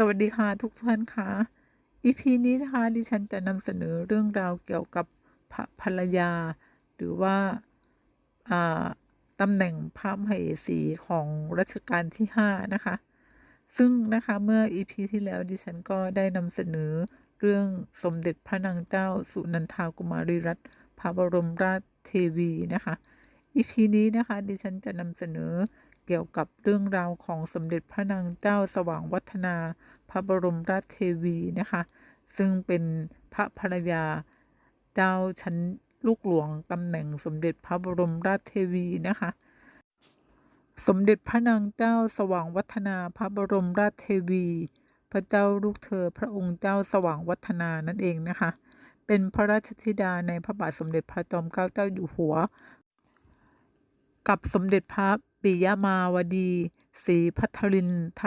สวัสดีค่ะทุกท่านค่ะ EP นี้นะคะดิฉันจะนำเสนอเรื่องราวเกี่ยวกับพระภรรยา หรือว่าตำแหน่งพระมเหสีของรัชกาลที่ 5 นะคะ ซึ่งนะคะเมื่อ EP ที่แล้วดิฉันก็ได้นำเสนอเรื่องสมเด็จพระนางเจ้าสุนันทากุมารีรัตน์พระบรมราชเทวีนะคะ EP นี้นะคะดิฉันจะนำเสนอ เกี่ยวกับเรื่องราวของสมเด็จพระนางเจ้าสว่างวัฒนา พระบรมราชเทวีนะคะ ซึ่งเป็นพระภรรยาเจ้าชั้นลูกหลวงตำแหน่งสมเด็จพระบรมราชเทวีนะคะ สมเด็จพระนางเจ้าสว่างวัฒนาพระบรมราชเทวี พระเจ้าลูกเธอพระองค์เจ้าสว่างวัฒนานั่นเองนะคะ เป็นพระราชธิดาในพระบาทสมเด็จพระจอมเกล้าเจ้าอยู่หัว กับสมเด็จพระปิยมาวดีศรีพัทรินท